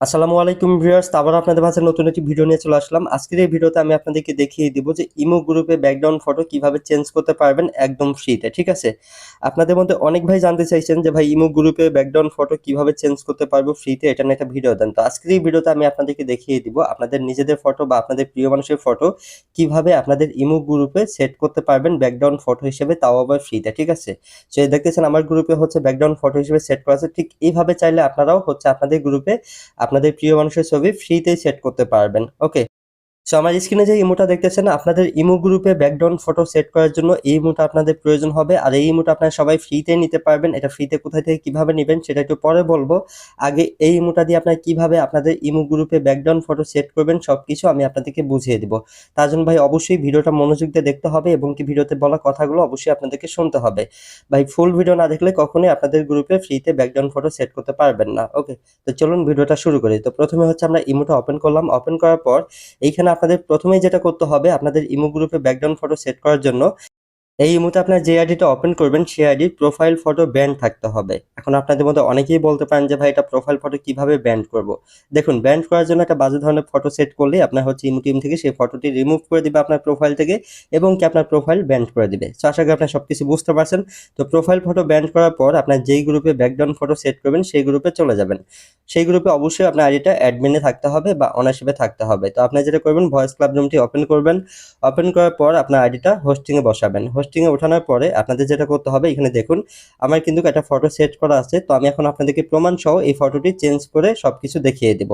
আসসালামু আলাইকুম ভিউয়ার্স আবার আপনাদের ভাষায় নতুন একটি ভিডিও নিয়ে চলে আসলাম। আজকের এই ভিডিওতে আমি আপনাদেরকে দেখিয়ে দিব যে ইমো গ্রুপে ব্যাকগ্রাউন্ড ফটো কীভাবে চেঞ্জ করতে পারবেন একদম ফ্রিতে ঠিক আছে? আপনাদের মধ্যে অনেক ভাই জানতে চাইছেন যে ভাই, ইমো গ্রুপে ব্যাকগ্রাউন্ড ফটো কীভাবে চেঞ্জ করতে পারব ফ্রিতে এটা নিয়ে একটা ভিডিও দেন। তো আজকের এই ভিডিওতে আমি আপনাদেরকে দেখিয়ে দিব আপনাদের নিজেদের ফটো বা আপনাদের প্রিয় মানুষের ফটো কীভাবে আপনাদের ইমো গ্রুপে সেট করতে পারবেন ব্যাকগ্রাউন্ড ফটো হিসেবে, তাও আবার ফ্রিতে ঠিক আছে? সো এই দেখতেছেন আমার গ্রুপে হচ্ছে ব্যাকগ্রাউন্ড ফটো হিসেবে সেট করা আছে। ঠিক এইভাবে চাইলে আপনারাও হচ্ছে আপনাদের গ্রুপে আপনাদের প্রিয় মানুষের ছবি ফ্রিতেই সেট করতে পারবেন। ওকে সো আমার স্ক্রিনে যে ইমোটা দেখতেছেন, আপনাদের ইমো গ্রুপে ব্যাকগ্রাউন্ড ফটো সেট করার জন্য এই ইমোটা আপনাদের প্রয়োজন হবে। আর এই ইমোটা আপনারা সবাই ফ্রিতে নিতে পারবেন। এটা ফ্রিতে কোথায় থেকে কীভাবে নেবেন, সেটা একটু পরে বলব। আগে এই ইমোটা দিয়ে আপনারা কীভাবে আপনাদের ইমো গ্রুপে ব্যাকগ্রাউন্ড ফটো সেট করবেন, সবকিছু আমি আপনাদেরকে বুঝিয়ে দিব। তার জন্য ভাই, অবশ্যই ভিডিওটা মনোযোগ দিয়ে দেখতে হবে এবং কি ভিডিওতে বলা কথাগুলো অবশ্যই আপনাদেরকে শুনতে হবে। ভাই ফুল ভিডিও না দেখলে কখনোই আপনাদের গ্রুপে ফ্রিতে ব্যাকগ্রাউন্ড ফটো সেট করতে পারবেন না। ওকে তো চলুন ভিডিওটা শুরু করি। তো প্রথমে হচ্ছে আমরা ইমোটা ওপেন করলাম। ওপেন করার পর এইখানে আপনাদের প্রথমেই যেটা করতে হবে আপনাদের ইমো গ্রুপে ব্যাকগ্রাউন্ড ফটো সেট করার জন্য এই মুহূর্তে আপনার যে আইডিটা ওপেন করবেন, সেই আইডির প্রোফাইল ফটো ব্যান্ড থাকতে হবে। এখন আপনাদের মধ্যে অনেকেই বলতে পারেন যে, ভাই, এটা প্রোফাইল ফটো কীভাবে ব্যান্ড করব? দেখুন ব্যান্ড করার জন্য একটা বাজে ধরনের ফটো সেট করলে আপনার হচ্ছে ইমো টিম থেকে সেই ফটোটি রিমুভ করে দিবে আপনার প্রোফাইল থেকে এবং কি আপনার প্রোফাইল ব্যান্ড করে দিবে। সো আশা করি আপনার সবকিছু বুঝতে পারছেন। তো প্রোফাইল ফটো ব্যান্ড করার পর আপনার যেই গ্রুপে ব্যাকগ্রাউন্ড ফটো সেট করবেন, সেই গ্রুপে চলে যাবেন। সেই গ্রুপে অবশ্যই আপনার আইডিটা অ্যাডমিনে থাকতে হবে বা অনার্সিপে থাকতে হবে। তো আপনি যেটা করবেন ভয়েস ক্লাব রুমটি ওপেন করবেন। ওপেন করার পর আপনার আইডিটা হোস্টিংয়ে বসাবেন। হোস্টিংয়ে ওঠানোর পরে আপনাদের যেটা করতে হবে, এখানে দেখুন, আমার কিন্তু একটা ফটো সেট করা আছে। তো আমি এখন আপনাদেরকে প্রমাণ সহ এই ফটোটি চেঞ্জ করে সবকিছু দেখিয়ে দেব।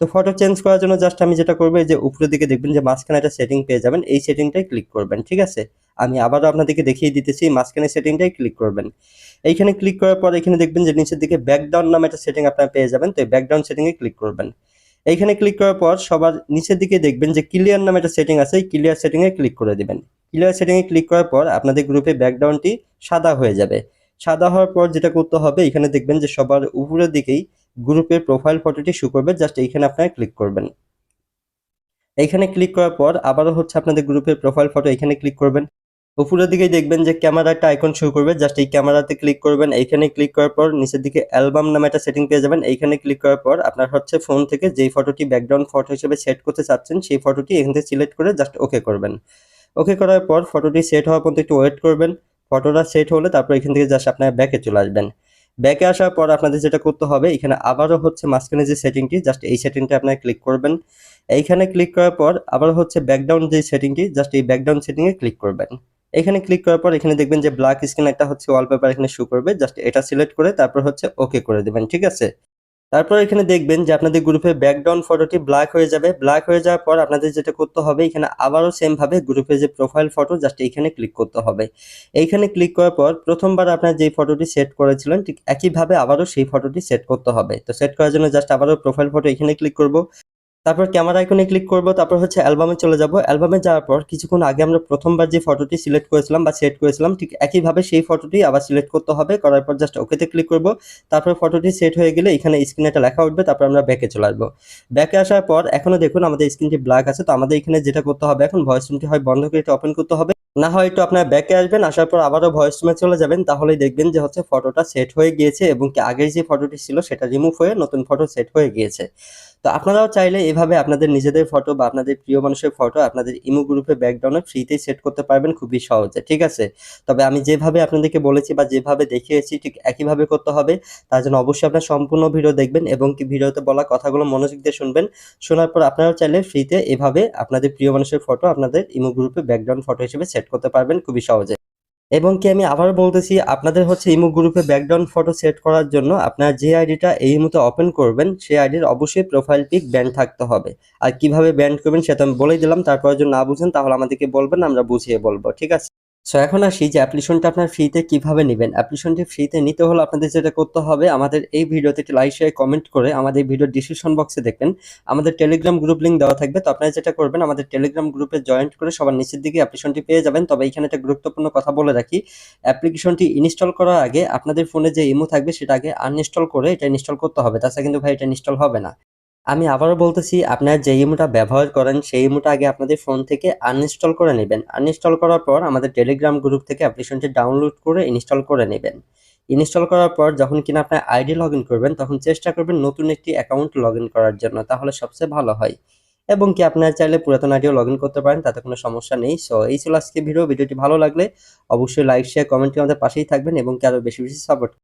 তো ফটো চেঞ্জ করার জন্য জাস্ট আমি যেটা করব যে উপরের দিকে দেখবেন যে মাঝখানে একটা সেটিং পেয়ে যাবেন, এই সেটিংটাই ক্লিক করবেন, ঠিক আছে? আমি আবারও আপনাদেরকে দেখিয়ে দিতেছি, মাঝখানে সেটিংটাই ক্লিক করবেন। এইখানে ক্লিক করার পর এখানে দেখবেন যে নিচের দিকে ব্যাকগ্রাউন্ড নামে একটা সেটিং আপনারা পেয়ে যাবেন, তো এই ব্যাকগ্রাউন্ড সেটিংয়ে ক্লিক করবেন। এইখানে ক্লিক করার পর সবার নিচের দিকে দেখবেন যে ক্লিয়ার নামে একটা সেটিং আছে, এই ক্লিয়ার সেটিংয়ে ক্লিক করে দিবেন। ক্লিয়ার সেটিংয়ে ক্লিক করার পর আপনাদের গ্রুপে ব্যাকগ্রাউন্ডটি সাদা হয়ে যাবে। সাদা হওয়ার পর যেটা করতে হবে, এখানে দেখবেন যে সবার উপরের দিকেই গ্রুপের প্রোফাইল ফটোটি শো করবে জাস্ট এইখানে আপনারা ক্লিক করবেন। এইখানে ক্লিক করার পর আবারও হচ্ছে আপনাদের গ্রুপের প্রোফাইল ফটো এখানে ক্লিক করবেন। উপরের দিকে দেখবেন যে ক্যামেরা একটা আইকন শো করবে জাস্ট এই ক্যামেরাতে ক্লিক করবেন। এইখানে ক্লিক করার পর নিচের দিকে অ্যালবাম নামে একটা সেটিং পেয়ে যাবেন। এইখানে ক্লিক করার পর আপনার হচ্ছে ফোন থেকে যেই ফটোটি ব্যাকগ্রাউন্ড ফটো হিসেবে সেট করতে চাচ্ছেন, সেই ফটোটি এখান থেকে সিলেক্ট করে জাস্ট ওকে করবেন। ওকে করার পর ফটোটি সেট হওয়ার পর্যন্ত একটু ওয়েট করবেন। ফটোটা সেট হলে তারপর এখান থেকে জাস্ট আপনার ব্যাকে চলে আসবেন। ব্যাকে আসার পর আপনাদের যেটা করতে হবে, এখানে আবারও হচ্ছে মাঝখানে যে সেটিংটি জাস্ট এই সেটিংটা আপনার ক্লিক করবেন। এইখানে ক্লিক করার পর আবার হচ্ছে ব্যাকগ্রাউন্ড যে সেটিংটি জাস্ট এই ব্যাকগ্রাউন্ড সেটিংয়ে ক্লিক করবেন। এখানে ক্লিক করার পর এখানে দেখবেন যে ব্ল্যাক স্ক্রিন একটা হচ্ছে ওয়ালপেপার এখানে শো করবে। জাস্ট এটা সিলেক্ট করে তারপর হচ্ছে ওকে করে দেবেন, ঠিক আছে? তারপর এখানে দেখবেন যে আপনাদের গ্রুপে ব্যাকগ্রাউন্ড ফটোটি ব্ল্যাক হয়ে যাবে। ব্ল্যাক হয়ে যাওয়ার পর আপনাদের যেটা করতে হবে, এখানে আবারও সেমভাবে গ্রুপে যে প্রোফাইল ফটো জাস্ট এইখানে ক্লিক করতে হবে। এইখানে ক্লিক করার পর প্রথমবার আপনার যে ফটোটি সেট করেছিলেন, ঠিক একইভাবে আবারও সেই ফটোটি সেট করতে হবে। তো সেট করার জন্য জাস্ট আবারও প্রোফাইল ফটো এখানে ক্লিক করব। তারপর ক্যামেরা আইকনে ক্লিক করব, তারপর হচ্ছে অ্যালবামে চলে যাব। অ্যালবামে যাওয়ার পর কিছুক্ষণ আগে আমরা প্রথমবার যে ফটোটি সিলেক্ট করেছিলাম বা সেট করেছিলাম, ঠিক একইভাবে সেই ফটোটি আবার সিলেক্ট করতে হবে। করার পর জাস্ট ওকেতে ক্লিক করব। তারপর ফটোটি সেট হয়ে গেলে এখানে স্ক্রিনে একটা লেখা উঠবে, তারপর আমরা ব্যাকে চলে আসব। ব্যাকে আসার পর এখনও দেখুন আমাদের স্ক্রিনটি ব্ল্যাক আছে, তো আমাদের এখানে যেটা করতে হবে এখন ভয়েস রুমটি হয় বন্ধ করে এটা ওপেন করতে হবে। না হয় একটু আপনার ব্যাকে আসবেন, আসার পর আবারও ভয়েস রুমে চলে যাবেন, তাহলেই দেখবেন যে হচ্ছে ফটোটা সেট হয়ে গিয়েছে এবং কি আগের যে ফটোটি ছিল সেটা রিমুভ হয়ে নতুন ফটো সেট হয়ে গিয়েছে। তো আপনারাও চাইলে এভাবে আপনাদের নিজেদের ফটো বা আপনাদের প্রিয় মানুষের ফটো আপনাদের ইমো গ্রুপে ব্যাকগ্রাউন্ডে ফ্রিতেই সেট করতে পারবেন খুবই সহজে, ঠিক আছে? তবে আমি যেভাবে আপনাদেরকে বলেছি বা যেভাবে দেখিয়েছি ঠিক একইভাবে করতে হবে, তার জন্য অবশ্যই আপনার সম্পূর্ণ ভিডিও দেখবেন এবং কি ভিডিওতে বলা কথাগুলো মনোযোগ দিয়ে শুনবেন। শোনার পর আপনারাও চাইলে ফ্রিতে এভাবে আপনাদের প্রিয় মানুষের ফটো আপনাদের ইমো গ্রুপে ব্যাকগ্রাউন্ড ফটো হিসেবে সেট করতে পারবেন খুবই সহজে। এবং কি আমি আবার বলতেছি, আপনাদের হচ্ছে ইমো গ্রুপে ব্যাকগ্রাউন্ড ফটো সেট করার জন্য আপনার যে আইডিটা এই মুহূর্তে ওপেন করবেন, সেই আইডির অবশ্যই প্রোফাইল পিক ব্যান্ড থাকতে হবে। আর কীভাবে ব্যান্ড করবেন সেটা আমি বলেই দিলাম, তারপরে যদি না বুঝেন তাহলে আমাদেরকে বলবেন, আমরা বুঝিয়ে বলব, ঠিক আছে? সো এখন আসি যে অ্যাপ্লিকেশনটা আপনার ফ্রিতে কীভাবে নেবেন। অ্যাপ্লিকেশনটি ফ্রিতে নিতে হলে আপনাদের যেটা করতে হবে, আমাদের এই ভিডিওতে একটি লাইক শেয়ার কমেন্ট করে আমাদের ভিডিও ডিসক্রিপশন বক্সে দেখবেন। আমাদের টেলিগ্রাম গ্রুপ লিঙ্ক দেওয়া থাকবে। তো আপনারা যেটা করবেন, আমাদের টেলিগ্রাম গ্রুপে জয়েন্ট করে সবার নিচের দিকে অ্যাপ্লিকেশনটি পেয়ে যাবেন। তবে এখানে একটা গুরুত্বপূর্ণ কথা বলে রাখি অ্যাপ্লিকেশনটি ইনস্টল করার আগে আপনাদের ফোনে যে ইমো থাকবে, সেটা আগে আনইনস্টল করে এটা ইনস্টল করতে হবে। তাছাড়া কিন্তু ভাই, এটা ইনস্টল হবে না। আমি আবারও বলতেছি, আপনার যে ইমোটা ব্যবহার করেন, সেই ইমোটা আগে আপনাদের ফোন থেকে আনইনস্টল করে নেবেন। আনইনস্টল করার পর আমাদের টেলিগ্রাম গ্রুপ থেকে অ্যাপ্লিকেশনটি ডাউনলোড করে ইনস্টল করে নেবেন। ইনস্টল করার পর যখন কিনা আপনার আইডি লগ করবেন, তখন চেষ্টা করবেন নতুন একটি অ্যাকাউন্ট লগ করার জন্য, তাহলে সবচেয়ে ভালো হয়। এবং কি আপনারা চাইলে পুরাতন আইডিও লগ করতে পারেন, তাতে কোনো সমস্যা নেই। সো এই ছিল আজকে ভিডিও ভিডিওটি ভালো লাগলে অবশ্যই লাইক শেয়ার কমেন্ট আমাদের পাশেই থাকবেন এবং কি আরও বেশি বেশি সাপোর্ট